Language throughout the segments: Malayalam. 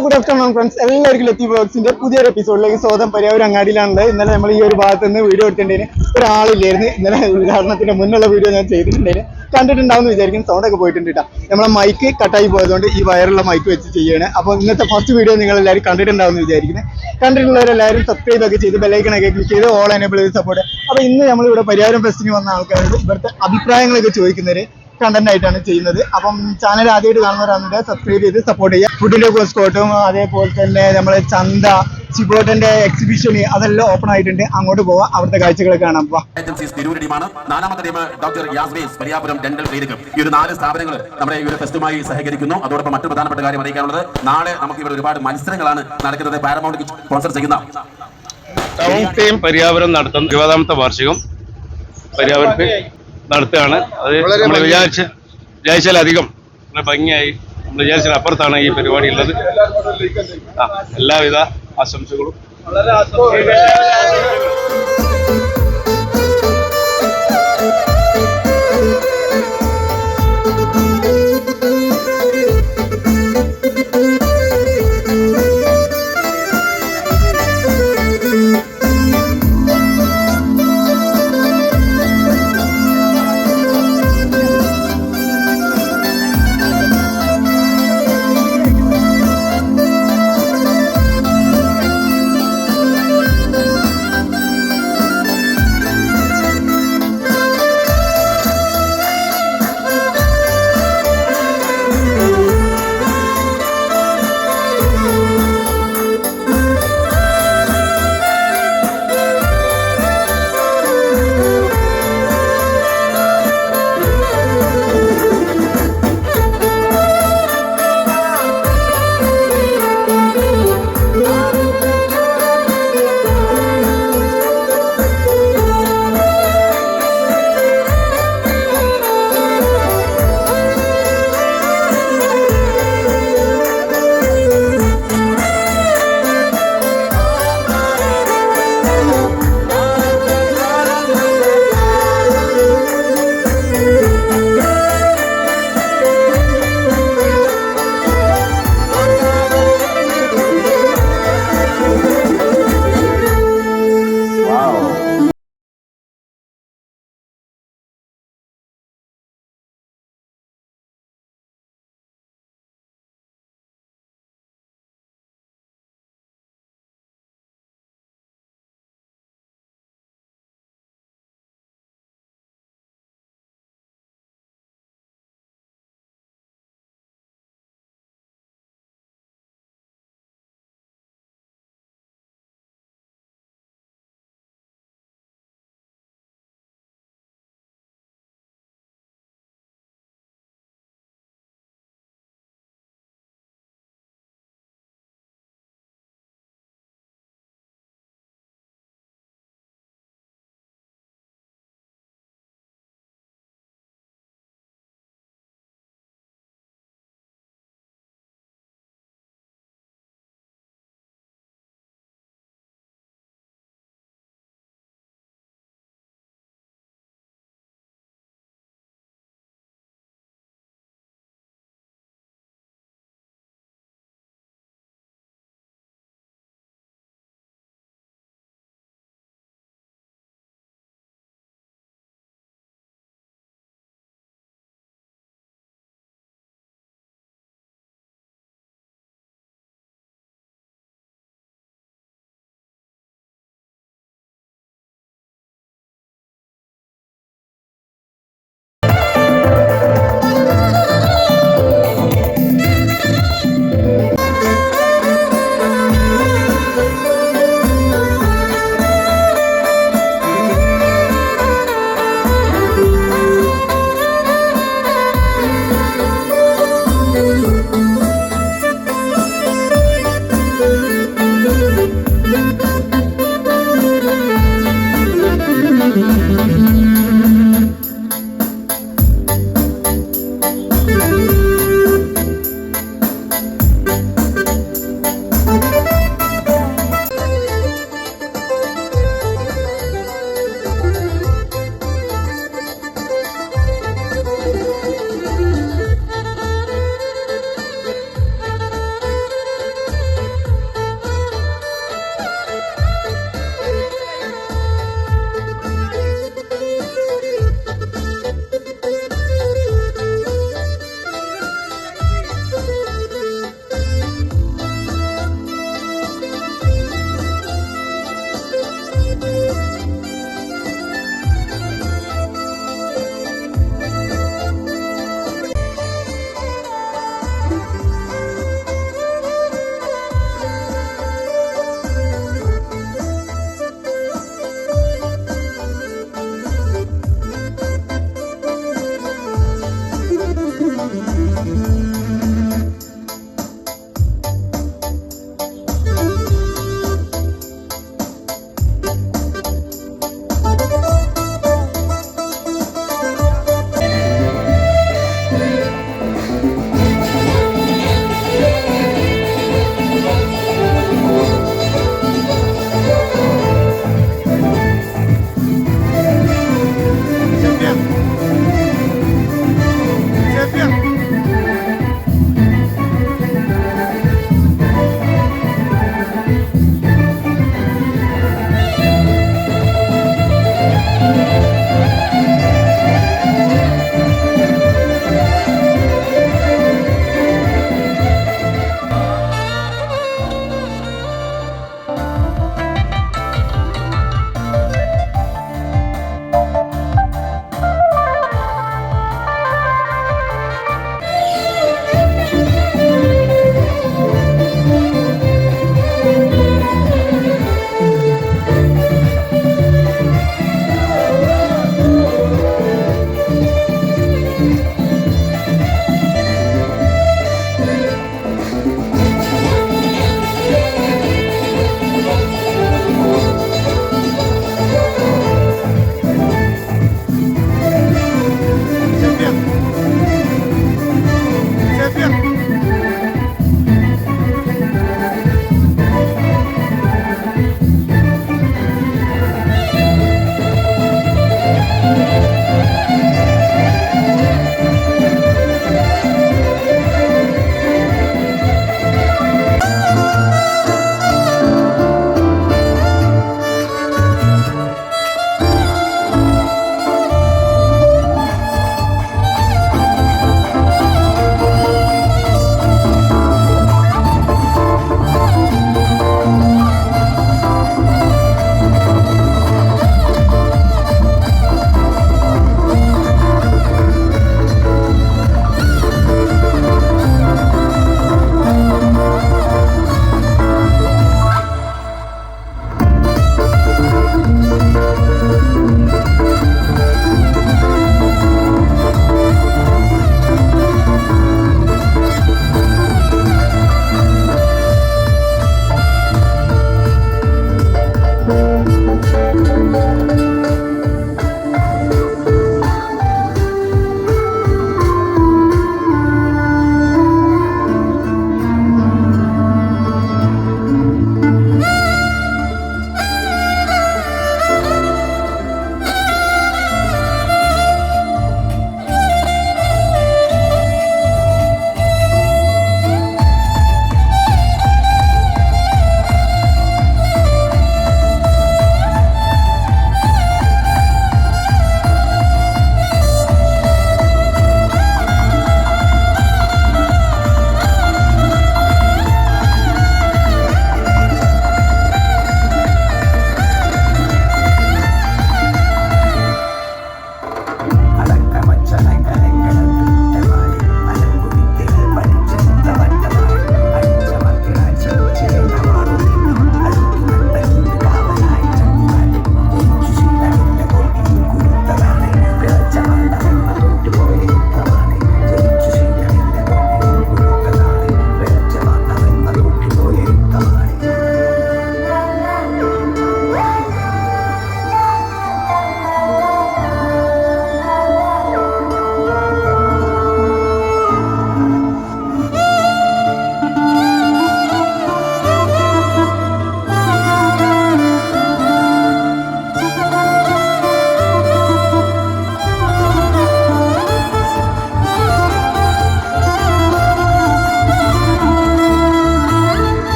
ഗുഡ് ആഫ്റ്റർനൂൺ ഫ്രണ്ട്സ് എല്ലാവർക്കും ലത്തി ബോക്സിന്റെ പുതിയൊരു എപ്പിസോഡിലേക്ക് സ്വാഗതം. പരിയാവൂർ അങ്ങാടിയിലാണുള്ളത് ഇന്നലെ നമ്മൾ ഈ ഒരു ഭാഗത്ത് നിന്ന് വീഡിയോ എടുത്തിട്ടുണ്ടെങ്കിൽ ഒരാളില്ലായിരുന്നു. ഇന്നലെ ഉദാഹരണത്തിന്റെ മുന്നുള്ള വീഡിയോ ഞാൻ ചെയ്തിട്ടുണ്ടായിരുന്നു കണ്ടിട്ടുണ്ടാവും വിചാരിക്കും സൗണ്ട് ഒക്കെ പോയിട്ടുണ്ട് നമ്മളെ മൈക്ക് കട്ടായി പോയതുകൊണ്ട് ഈ വയറുള്ള മൈക്ക് വെച്ച് ചെയ്യാണ്. അപ്പോൾ ഇന്നത്തെ ഫസ്റ്റ് വീഡിയോ നിങ്ങൾ എല്ലാവരും കണ്ടിട്ടുണ്ടാവും എന്ന് വിചാരിക്കുന്നത് കണ്ടിട്ടുള്ളവരെല്ലാവരും സബ്സ്ക്രൈബ് ഒക്കെ ചെയ്ത് ബെലൈക്കണൊക്കെ ക്ലിക്ക് ചെയ്ത് ഓൾ എനേബിൾ ചെയ്ത് സപ്പോർട്ട് അപ്പോൾ ഇന്ന് നമ്മൾ ഇവിടെ പരിഹാരം ഫെസ്റ്റിന് വന്ന ആൾക്കാരോട് ഇവിടുത്തെ അഭിപ്രായങ്ങളൊക്കെ ചോദിക്കുന്നവര് കണ്ടന്റ് ആയിട്ടാണ് ചെയ്യുന്നത്. അപ്പം ചാനൽ ആദ്യമായിട്ട് കാണുന്നവരാണ് സബ്സ്ക്രൈബ് ചെയ്ത് സപ്പോർട്ട് ചെയ്യുക. ഫുഡിന്റെ കോസ്കോട്ടും അതേപോലെ തന്നെ നമ്മളെ ചന്ത ചിബോട്ടന്റെ എക്സിബിഷൻ അതെല്ലാം ഓപ്പൺ ആയിട്ടുണ്ട്. അങ്ങോട്ട് പോവാം. അവിടുത്തെ കാഴ്ചകൾ കാണാൻ പോവാം നാലാമത്തെ ടീം ഡോക്ടർ യാസ്മീസ് പരിയാപുരം ഡെന്റൽ ക്ലിനിക്കും ഈ ഒരു നാല് സ്ഥാപനങ്ങൾ നമ്മുടെ ഈ ഒരു ഫെസ്റ്റുമായി സഹകരിക്കുന്നു. അതോടൊപ്പം മറ്റു പ്രധാനപ്പെട്ട കാര്യം അറിയിക്കാനുള്ളത് നാളെ നമുക്ക് ഇവിടെ ഒരുപാട് മത്സരങ്ങളാണ് നടക്കുന്നത്. പാരമൗണ്ട് സ്പോൺസർ ചെയ്യുന്ന ടൗൺ ടീം പരിയാപുരം നടത്തുന്ന ഇരുപതാമത്തെ വാർഷികം. പരിയാപുരത്ത് നടത്തുകയാണ്. അത് നമ്മൾ വിചാരിച്ച വിചാരിച്ചാലധികം നമ്മുടെ ഭംഗിയായി നമ്മൾ വിചാരിച്ചാൽ അപ്പുറത്താണ് ഈ പരിപാടി ഉള്ളത് ആ എല്ലാവിധ ആശംസകളും.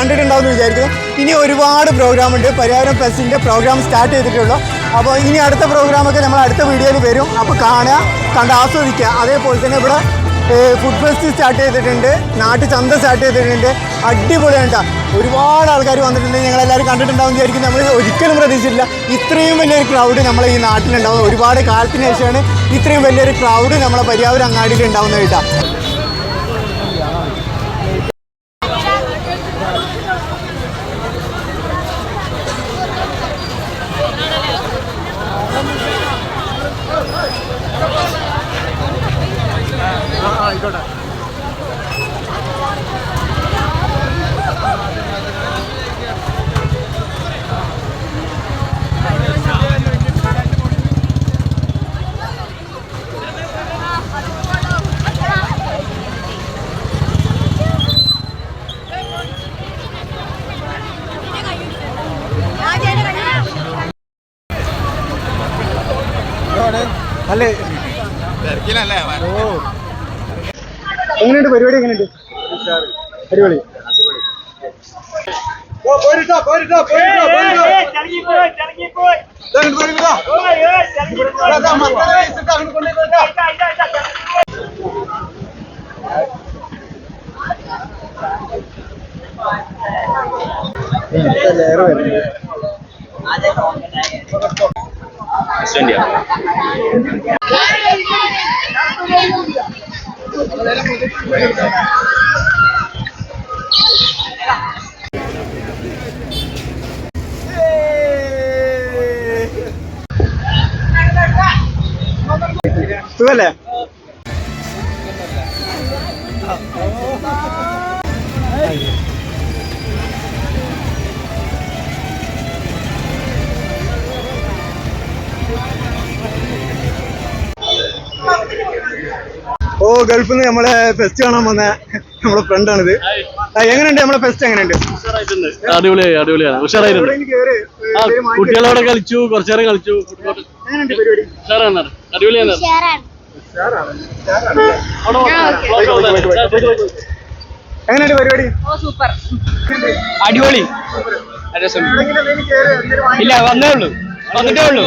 കണ്ടിട്ടുണ്ടാവും വിചാരിക്കുന്നു. ഇനി ഒരുപാട് പ്രോഗ്രാം ഉണ്ട്. പരിഹാരം ഫെസ്റ്റിന്റെ പ്രോഗ്രാം സ്റ്റാർട്ട് ചെയ്തിട്ടുള്ളൂ. അപ്പോൾ ഇനി അടുത്ത പ്രോഗ്രാമൊക്കെ നമ്മൾ അടുത്ത വീഡിയോയിൽ വരും. അപ്പോൾ കാണുക കണ്ട് ആസ്വദിക്കുക. അതേപോലെ തന്നെ ഇവിടെ ഫുഡ് ഫെസ്റ്റ് സ്റ്റാർട്ട് ചെയ്തിട്ടുണ്ട്. നാട്ടു ചന്ത സ്റ്റാർട്ട് ചെയ്തിട്ടുണ്ട്. അടിപൊളിയാണ്. ഒരുപാട് ആൾക്കാർ വന്നിട്ടുണ്ട്. ഞങ്ങളെല്ലാവരും കണ്ടിട്ടുണ്ടാവും വിചാരിക്കും നമ്മൾ ഒരിക്കലും പ്രതീക്ഷിച്ചില്ല ഇത്രയും വലിയൊരു ക്രൗഡ് നമ്മളെ ഈ നാട്ടിലുണ്ടാവുന്നത് ഒരുപാട് കാലത്തിന് ശേഷമാണ് ഇത്രയും വലിയൊരു ക്രൗഡ് നമ്മളെ പരിയാവൂർ അങ്ങാടിയിൽ ഉണ്ടാവുന്നത് കേട്ടോ അല്ലേ ഓ എങ്ങനെയുണ്ട് പരിപാടി എങ്ങനെയുണ്ട് അടിപൊളി ലെയർ വരുന്നത് xuyên điểm Tuyệt Hãy subscribe ഓ ഗൾഫിൽ നിന്ന് നമ്മളെ ഫെസ്റ്റ് കാണാൻ വന്ന നമ്മളെ ഫ്രണ്ടാണിത് എങ്ങനെയുണ്ട് നമ്മളെ ഫെസ്റ്റ് എങ്ങനെയുണ്ട് അടിപൊളിയായി അടിപൊളിയാണ് ഉഷാറായിട്ടുണ്ട്. കുട്ടികളവിടെ കളിച്ചു കുറച്ചു നേരം കളിച്ചു ഫുട്ബോൾ എങ്ങനെയുണ്ട് പരിപാടി ഉഷാറാണ് അടിപൊളിയാണ് എങ്ങനെയുണ്ട് പരിപാടി അടിപൊളി. എന്തേലും വാങ്ങി- ഇല്ല വന്നേ ഉള്ളൂ വന്നിട്ടേ ഉള്ളൂ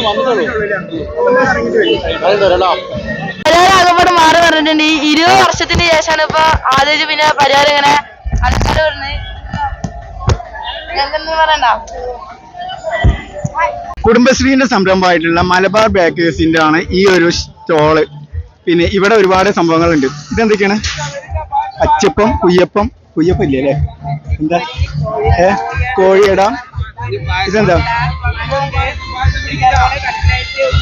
പരിഹാരം ആകപ്പാട് മാറി പറഞ്ഞിട്ടുണ്ട് ഈ ഇരുപത് വർഷത്തിന് ശേഷമാണ് ഇപ്പൊ ആദ്യം പിന്നെ പരിഹാരം ഇങ്ങനെ ആൾക്കാർ വരുന്നത്. പറയണ്ട? കുടുംബശ്രീന്റെ സംരംഭമായിട്ടുള്ള മലബാർ ബേക്കേഴ്സിന്റെ ആണ് ഈ ഒരു സ്റ്റോൾ. പിന്നെ ഇവിടെ ഒരുപാട് സംഭവങ്ങളുണ്ട്. ഇതെന്തൊക്കെയാണ്? അച്ചപ്പം കുയ്യപ്പം കുയ്യപ്പം ഇല്ലേ അല്ലേ? എന്താ? ഏ? കോഴിയട. ഇതെന്താ?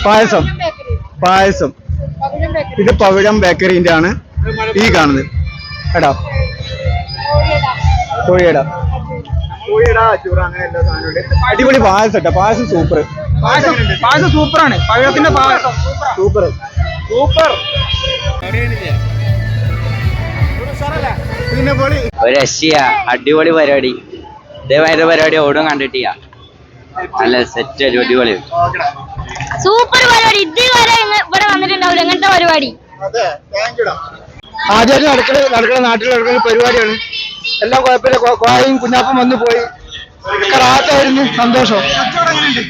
പായസം. പായസം. ഇത് പവിഴം ബേക്കറിന്റെ ആണ് ഈ കാണുന്നത്. എടാ. കോഴിയട. അടിപൊളി പായസം കേട്ടോ പായസം സൂപ്പർ പായസം പായസം സൂപ്പറാണ്. പഴത്തിന്റെ പായസം സൂപ്പർ. സൂപ്പർ. പിന്നെ പൊളി. ഒരു രക്ഷയ. അടിപൊളി പരിപാടി. ഇതേമാതിരി പരിപാടി ഓടും കണ്ടിട്ടില്ല. നല്ല സെറ്റ് അടിപൊളി. സൂപ്പർ പരിപാടി. ഇതുവരെ ഇങ്ങ- ഇവിടെ വന്നിട്ടുണ്ടാവില്ല. ഇങ്ങനത്തെ പരിപാടി. ആദ്യമായിട്ട് നടക്കുന്ന നടക്കുന്ന നാട്ടിൽ നടക്കുന്ന പരിപാടിയാണ്. എല്ലാം കുഴപ്പമില്ല. കോയയും കുഞ്ഞാപ്പം വന്നു പോയി. ഒക്കെ റാത്തായിരുന്നു. സന്തോഷം.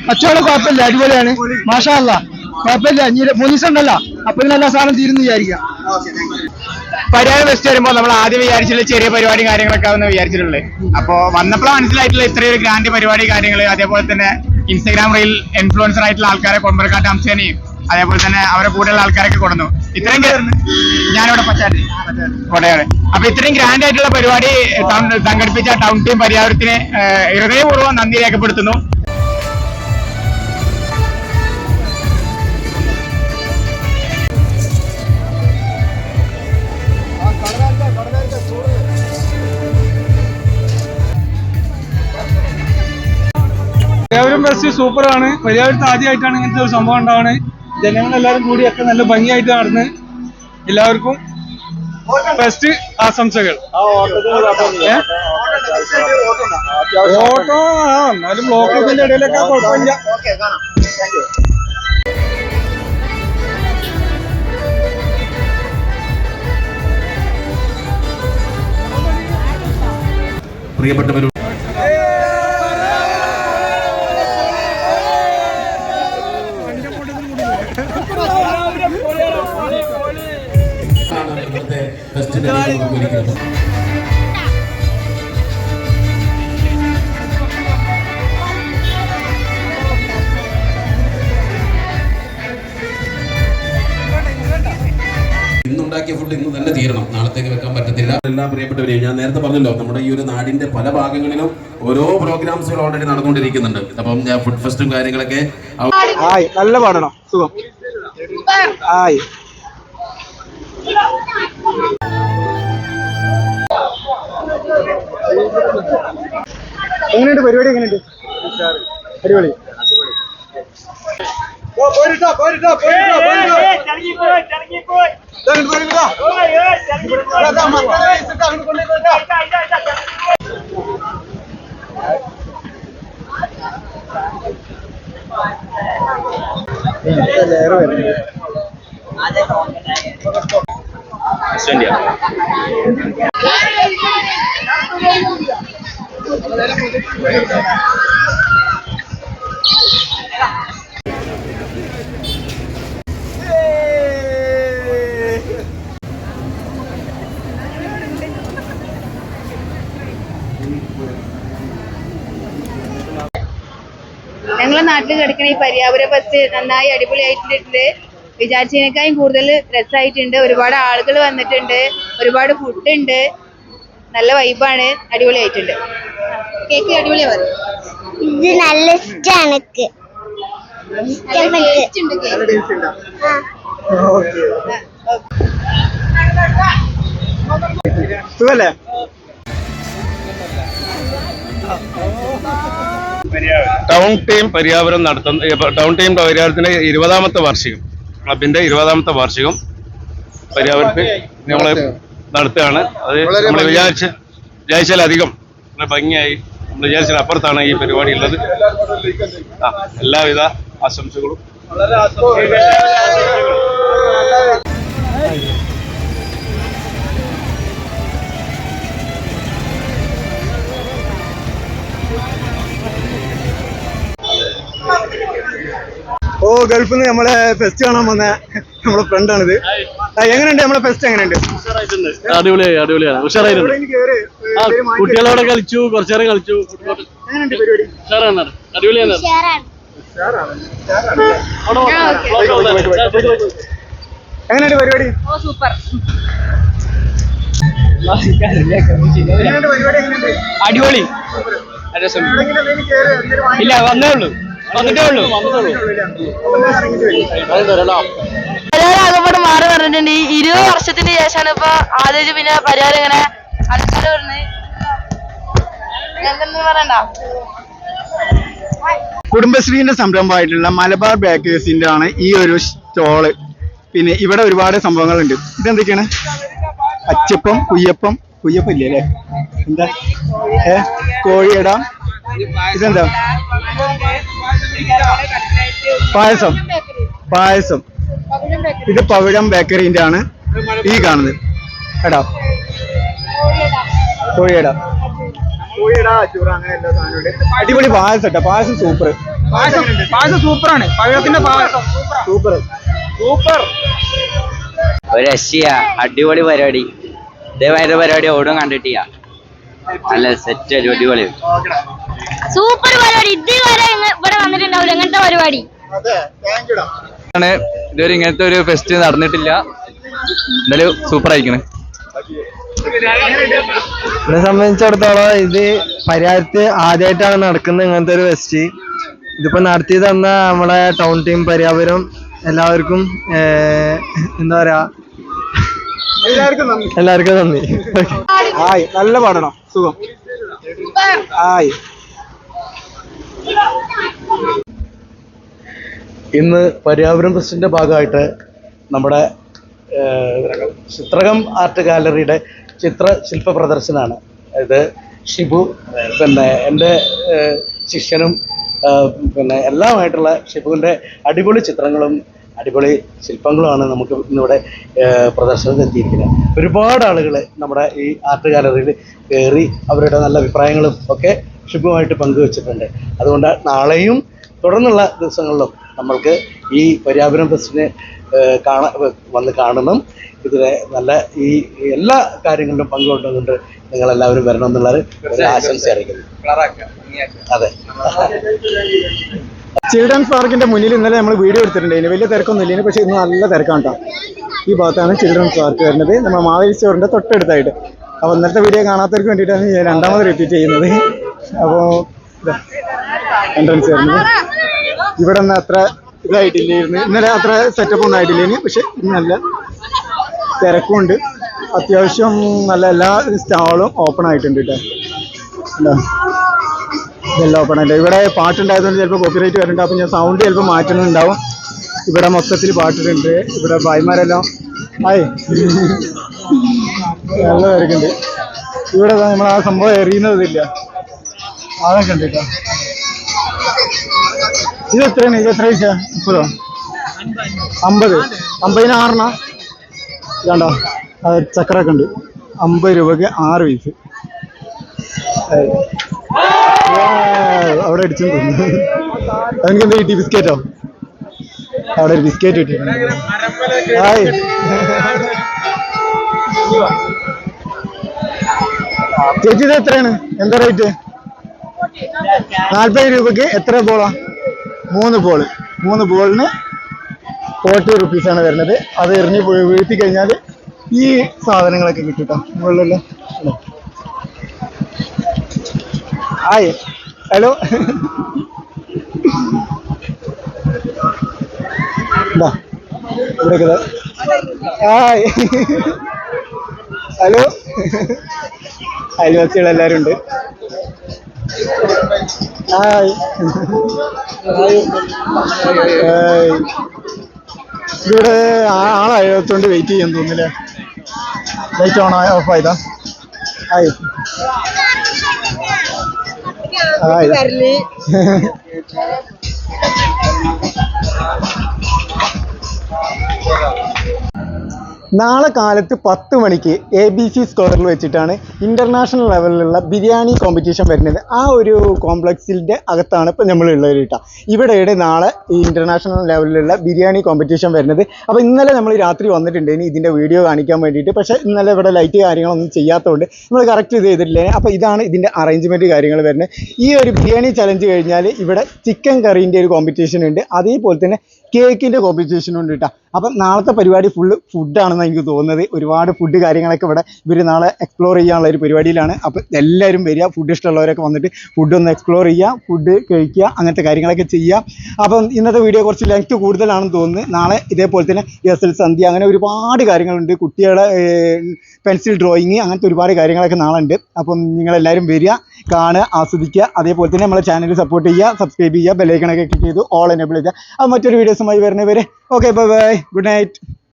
കച്ചവടം കുഴപ്പമില്ല. അടിപൊളിയാണ്. മാഷാല്ല കുഴപ്പമില്ല. ഇനി മൂന്ന് ദിവസം ഉണ്ടല്ലോ. അപ്പൊ ഇതിനെല്ലാ സാധനം തീരുന്നു വിചാരിക്കാം. പരിപാടി ഫെസ്റ്റ് വരുമ്പോൾ നമ്മൾ ആദ്യം വിചാരിച്ചിട്ടുള്ള ചെറിയ പരിപാടി കാര്യങ്ങളൊക്കെ ആവുന്ന വിചാരിച്ചിട്ടുള്ളത്. അപ്പൊ വന്നപ്പോഴാണ് മനസ്സിലായിട്ടുള്ള ഇത്രയൊരു ഗ്രാൻഡ് പരിപാടി കാര്യങ്ങൾ അതേപോലെ തന്നെ ഇൻസ്റ്റാഗ്രാം റീൽ ഇൻഫ്ലുവൻസർ ആയിട്ടുള്ള ആൾക്കാരെ കൊമ്പരക്കാട്ട് അംശനെയും അതേപോലെ തന്നെ അവരെ കൂടെയുള്ള ആൾക്കാരൊക്കെ കൊടുന്നു. ഇത്രയും ഞാനിവിടെ പച്ചാട്ടി അപ്പൊ ഇത്രയും ഗ്രാൻഡ് ആയിട്ടുള്ള പരിപാടി സംഘടിപ്പിച്ച ടൗൺ ടീം പരിഹാരത്തിന് ഹൃദയപൂർവം നന്ദി രേഖപ്പെടുത്തുന്നു. പരിയാപുരം ഫെസ്റ്റ് സൂപ്പറാണ്. പരിയാപുരത്ത് ആദ്യമായിട്ടാണ് ഇങ്ങനത്തെ ഒരു സംഭവം ഉണ്ടാവുന്നത് ജനങ്ങളെല്ലാവരും കൂടിയൊക്കെ നല്ല ഭംഗിയായിട്ട് നടന്ന് എല്ലാവർക്കും ബെസ്റ്റ് ആശംസകൾ? ഓട്ടോ ആ എന്നാലും ബ്ലോക്കിന്റെ ഇടയിലൊക്കെ കുഴപ്പമില്ല. പ്രിയപ്പെട്ടവരും പ്രിയപ്പെട്ടവരെയും ഞാൻ നേരത്തെ പറഞ്ഞല്ലോ നമ്മുടെ ഈ ഒരു നാടിന്റെ പല ഭാഗങ്ങളിലും ഓരോ പ്രോഗ്രാംസുകൾ ഓൾറെഡി നടന്നുകൊണ്ടിരിക്കുന്നുണ്ട്. അപ്പം ഞാൻ ഫുഡ് ഫെസ്റ്റും കാര്യങ്ങളൊക്കെ നല്ല പാടണം. സുഖം. എങ്ങനെയുണ്ട് പരിപാടി എങ്ങനെയുണ്ട്? അടിപൊളി. Send you. ഞങ്ങളെ നാട്ടിൽ കിടക്കുന്ന ഈ പര്യാപുര ബസ് നന്നായി അടിപൊളിയായിട്ടുണ്ട്. വിചാരിച്ചതിനേക്കാളും കൂടുതൽ രസമായിട്ടുണ്ട് ഒരുപാട് ആളുകൾ വന്നിട്ടുണ്ട്. ഒരുപാട് ഫുഡ് ഉണ്ട്. നല്ല വൈബാണ് അടിപൊളിയായിട്ടുണ്ട്. കേക്ക് അടിപൊളിയാണ് ഇത് നല്ല ഇഷ്ടമാണ് സുഖല്ലേ? ടൗൺ ടീം പരിയാപുരം നടത്തുന്ന ടൗൺ ടീം പരിയാപുരത്തിന്റെ ഇരുപതാമത്തെ വാർഷികം ക്ലബിന്റെ ഇരുപതാമത്തെ വാർഷികം പരിയാപുരത്ത് നമ്മൾ നടത്തുകയാണ്. അത് നമ്മൾ വിചാരിച്ച വിചാരിച്ചാലധികം നല്ല ഭംഗിയായി നമ്മൾ വിചാരിച്ചാൽ അപ്പുറത്താണ് ഈ പരിപാടി ഉള്ളത് ആ എല്ലാവിധ ആശംസകളും. ഓ ഗൾഫിൽ നിന്ന് നമ്മളെ ഫെസ്റ്റ് കാണാൻ വന്ന നമ്മളെ ഫ്രണ്ടാണിത് എങ്ങനെയുണ്ട്? നമ്മളെ ഫെസ്റ്റ് എങ്ങനെയുണ്ട്? അടിപൊളിയായി അടിപൊളിയാണ്. ഉഷാറായിട്ടുണ്ട്. കുട്ടികളോടെ കളിച്ചു കുറച്ചു നേരം കളിച്ചു. ഫുട്ബോൾ എങ്ങനെയുണ്ട് പരിപാടി? ഉഷാറാണ്. അടിപൊളിയാണ്. എങ്ങനെയുണ്ട് പരിപാടി? ഓ സൂപ്പർ. അടിപൊളി. ഇല്ല വന്നേ ഉള്ളൂ. വന്നിട്ടേ ഉള്ളൂ. പരിഹാരം ആകപ്പാട് മാറി പറഞ്ഞിട്ടുണ്ട് ഈ ഇരുപത് വർഷത്തിന് ശേഷമാണ് ഇപ്പൊ ആദ്യം പിന്നെ പരിഹാരം ഇങ്ങനെ അടുത്തത് വരുന്നത്. ഞങ്ങൾക്കൊന്നും പറയണ്ട? കുടുംബശ്രീന്റെ സംരംഭമായിട്ടുള്ള മലബാർ ബേക്കേഴ്സിന്റെ ആണ് ഈ ഒരു സ്റ്റോൾ. പിന്നെ ഇവിടെ ഒരുപാട് സംഭവങ്ങളുണ്ട്. ഇതെന്തൊക്കെയാണ്? അച്ചപ്പം കുയ്യപ്പം. കുയ്യപ്പം ഇല്ലേ അല്ലേ? എന്താ? ഏ? കോഴിയട ഇതെന്താ? പായസം. പായസം. ഇത് പവിഴം ബേക്കറിന്റെ ആണ്. ഈ കാണുന്നത്. എടാ. കോഴിയട. അടിപൊളി പായസം കേട്ടോ. പായസം സൂപ്പർ പായസം പായസം സൂപ്പറാണ്. പഴത്തിന്റെ പായസം. സൂപ്പർ. സൂപ്പർ. ഒരു രക്ഷയ. അടിപൊളി പരിപാടി. ഇതേമാതിരി പരിപാടി ഓടും കണ്ടിട്ടില്ല. നല്ല സെറ്റ് അടിപൊളി. സൂപ്പർ പരിപാടി. ഇതുവരെ ഇവിടെ വന്നിട്ടുണ്ടാവില്ല. ഇങ്ങനത്തെ പരിപാടി. ആണ്. ഇതുവരെ ഇങ്ങനത്തെ ഒരു ഫെസ്റ്റ് നടന്നിട്ടില്ല. എന്തായാലും സൂപ്പർ ആയിരിക്കണേ. എന്നെ സംബന്ധിച്ചിടത്തോളം ഇത് പരിഹാരത്ത് ആദ്യമായിട്ടാണ് നടക്കുന്നത് ഇങ്ങനത്തെ ഒരു ഫെസ്റ്റ് ഇതിപ്പോ നടത്തി തന്ന നമ്മളെ ടൗൺ ടീം പരിയാപുരം എല്ലാവർക്കും എന്താ പറയാ എല്ലാവർക്കും നന്ദി. ആയി നല്ല പാടണം. സുഖം. ആയി. ഇന്ന് പര്യാവരണം ഫെസ്റ്റിന്റെ ഭാഗമായിട്ട് നമ്മുടെ ചിത്രകം ആർട്ട് ഗാലറിയുടെ ചിത്ര ശില്പ പ്രദർശനമാണ്. ഇത് ഷിബു പിന്നെ എന്റെ ശിഷ്യനും പിന്നെ എല്ലാമായിട്ടുള്ള ഷിബുവിന്റെ അടിപൊളി ചിത്രങ്ങളും അടിപൊളി ശില്പങ്ങളുമാണ് നമുക്ക് ഇന്നിവിടെ പ്രദർശനത്തിന് എത്തിയിരിക്കുന്നത് ഒരുപാട് ആളുകൾ നമ്മുടെ ഈ ആർട്ട് ഗാലറിയിൽ കയറി അവരുടെ നല്ല അഭിപ്രായങ്ങളും ഒക്കെ ശുഭമായിട്ട് പങ്കുവച്ചിട്ടുണ്ട്. അതുകൊണ്ട് നാളെയും തുടർന്നുള്ള ദിവസങ്ങളിലും നമ്മൾക്ക് ഈ പര്യാപുരം ഫെസ്റ്റിനെ കാണ വന്ന് കാണണം. ഇതിലെ നല്ല ഈ ഈ എല്ലാ കാര്യങ്ങളിലും പങ്കുകൊണ്ടുകൊണ്ട് നിങ്ങളെല്ലാവരും വരണം എന്നുള്ളത് ഒരു ആശംസ അറിയിക്കുന്നു. അതെ. ചിൽഡ്രൻസ് പാർക്കിന്റെ മുന്നിൽ ഇന്നലെ നമ്മൾ വീഡിയോ എടുത്തിട്ടുണ്ട്. വലിയ തിരക്കൊന്നും ഇല്ല. പക്ഷേ ഇന്ന് നല്ല തിരക്കാണ് കേട്ടോ ഈ ഭാഗത്താണ് ചിൽഡ്രൻസ് പാർക്ക് വരുന്നത്. നമ്മൾ മാവേലി സ്റ്റോറിന്റെ തൊട്ടടുത്തായിട്ട്. അപ്പോൾ ഇന്നത്തെ വീഡിയോ കാണാത്തവർക്ക് വേണ്ടിയിട്ടാണ് ഞാൻ രണ്ടാമത് റിപ്പീറ്റ് ചെയ്യുന്നത്. അപ്പോൾ എൻട്രൻസ് വരുന്നത്. ഇവിടെ ഒന്നും അത്ര ഇതായിട്ടില്ലായിരുന്നു. ഇന്നലെ അത്ര സെറ്റപ്പ് ഒന്നും ആയിട്ടില്ലേന് പക്ഷെ നല്ല തിരക്കുണ്ട് അത്യാവശ്യം നല്ല എല്ലാ സ്റ്റാളും ഓപ്പൺ ആയിട്ടുണ്ട് കേട്ടോ ഇതെല്ലാം ഓപ്പൺ ആയിട്ട് ഇവിടെ പാട്ടുണ്ടായതുകൊണ്ട് ചിലപ്പോൾ കോപ്പിറൈറ്റ് വരുന്നുണ്ട്. അപ്പോൾ ഞാൻ സൗണ്ട് ചിലപ്പോൾ മാറ്റുന്നുണ്ടാവും. ഇവിടെ മൊത്തത്തിൽ പാട്ടിട്ടുണ്ട്. ഇവിടെ ഭായിമാരെല്ലാം. ആയി നല്ല തിരക്കുണ്ട്. ഇവിടെ നമ്മൾ ആ സംഭവം എറിയുന്നതില്ല അതൊക്കെ ഉണ്ട് കേട്ടോ. ഇത് എത്രയാണ്? ഇത് എത്ര പൈസ മുപ്പതോ? അമ്പത്. അമ്പതിന് ആറിനാ ഇതാണ്ടോ? ചക്രമൊക്കെ ഉണ്ട്. അമ്പത് രൂപക്ക് ആറ് പീസ്. അവിടെ അടിച്ചു തോന്നുന്നു അതെനിക്ക് എന്താ കിട്ടി? ബിസ്ക്കറ്റോ? അവിടെ ഒരു ബിസ്ക്കറ്റ് കിട്ടി. ഹായ്. ചേച്ചി ഇത് എത്രയാണ്? എന്താ റേറ്റ് നാൽപ്പത് രൂപക്ക് എത്ര ബോളാ മൂന്ന് ബോൾ മൂന്ന് ബോളിന് ഫോർട്ടി റുപ്പീസാണ് വരുന്നത്. അത് എറിഞ്ഞ് വീഴ്ത്തി കഴിഞ്ഞാൽ ഈ സാധനങ്ങളൊക്കെ കിട്ടും കേട്ടോ മുകളിലുള്ള ഇതാ. ഹായ്. ഹലോ. ഹായ്. ഹലോ. അയൽവാസികളെല്ലാവരും ഉണ്ട്. ഹായ്. ഹായ്. ഇവിടെ ആളായതുകൊണ്ട് വെയിറ്റ് ചെയ്യാൻ തോന്നില്ലേ ലൈറ്റ് ഓൺ ഓഫ് ആയതാ. ഹായ്. ഹായ് നാളെ കാലത്ത് പത്ത് മണിക്ക് എ ബി സി സ്ക്വയറിൽ വെച്ചിട്ടാണ് ഇന്റർനാഷണൽ ലെവലിലുള്ള ബിരിയാണി കോമ്പറ്റീഷൻ വരുന്നത്. ആ ഒരു കോംപ്ലക്സിന്റെ അകത്താണ് ഇപ്പോൾ നമ്മളുള്ളത് കേട്ടോ. ഇവിടെയാണ് നാളെ ഈ ഇന്റർനാഷണൽ ലെവലിലുള്ള ബിരിയാണി കോമ്പറ്റീഷൻ വരുന്നത്. അപ്പോൾ ഇന്നലെ നമ്മൾ രാത്രി വന്നിട്ടുണ്ട്. ഇനി ഇതിന്റെ വീഡിയോ കാണിക്കാൻ വേണ്ടിയിട്ട്. പക്ഷേ ഇന്നലെ ഇവിടെ ലൈറ്റ് കാര്യങ്ങളൊന്നും ചെയ്യാത്തതുകൊണ്ട് നമ്മൾ കറക്റ്റ് ഇത് ചെയ്തിട്ടില്ല. അപ്പോൾ ഇതാണ് ഇതിന്റെ അറേഞ്ച്മെന്റ് കാര്യങ്ങൾ വരുന്നത്. ഈ ഒരു ബിരിയാണി ചലഞ്ച് കഴിഞ്ഞാൽ ഇവിടെ ചിക്കൻ കറീന്റെ ഒരു കോമ്പറ്റീഷൻ ഉണ്ട്. അതേപോലെ തന്നെ കേക്കിന്റെ കോമ്പറ്റീഷൻ ഉണ്ട് കേട്ടോ അപ്പം നാളത്തെ പരിപാടി ഫുള്ള് ഫുഡാണെന്ന് എനിക്ക് തോന്നുന്നത്. ഒരുപാട് ഫുഡ് കാര്യങ്ങളൊക്കെ ഇവിടെ ഇവർ നാളെ എക്സ്പ്ലോർ ചെയ്യാനുള്ള ഒരു പരിപാടിയിലാണ്. അപ്പം എല്ലാവരും വരിക ഫുഡ് ഇഷ്ടമുള്ളവരൊക്കെ വന്നിട്ട് ഫുഡ് ഒന്ന് എക്സ്പ്ലോർ ചെയ്യുക ഫുഡ് കഴിക്കുക അങ്ങനത്തെ കാര്യങ്ങളൊക്കെ ചെയ്യുക. അപ്പം ഇന്നത്തെ വീഡിയോ കുറച്ച് ലെങ്ത് കൂടുതലാണെന്ന് തോന്നുന്നു. നാളെ ഇതേപോലെ തന്നെ എസ് എൽ സന്ധ്യ അങ്ങനെ ഒരുപാട് കാര്യങ്ങളുണ്ട്. കുട്ടികളെ പെൻസിൽ ഡ്രോയിങ് അങ്ങനത്തെ ഒരുപാട് കാര്യങ്ങളൊക്കെ നാളെ ഉണ്ട് അപ്പം നിങ്ങളെല്ലാവരും വരിക കാണുക ആസ്വദിക്കുക. അതേപോലെ തന്നെ നമ്മളെ ചാനൽ സപ്പോർട്ട് ചെയ്യുക സബ്സ്ക്രൈബ് ചെയ്യുക ബെല്ലൈക്കണൊക്കെ ക്ലിക്ക് ചെയ്ത് ഓൾ എനേബിൾ ചെയ്യുക. അത് മറ്റൊരു വീഡിയോസുമായി വരുന്നവരെ okay bye bye good night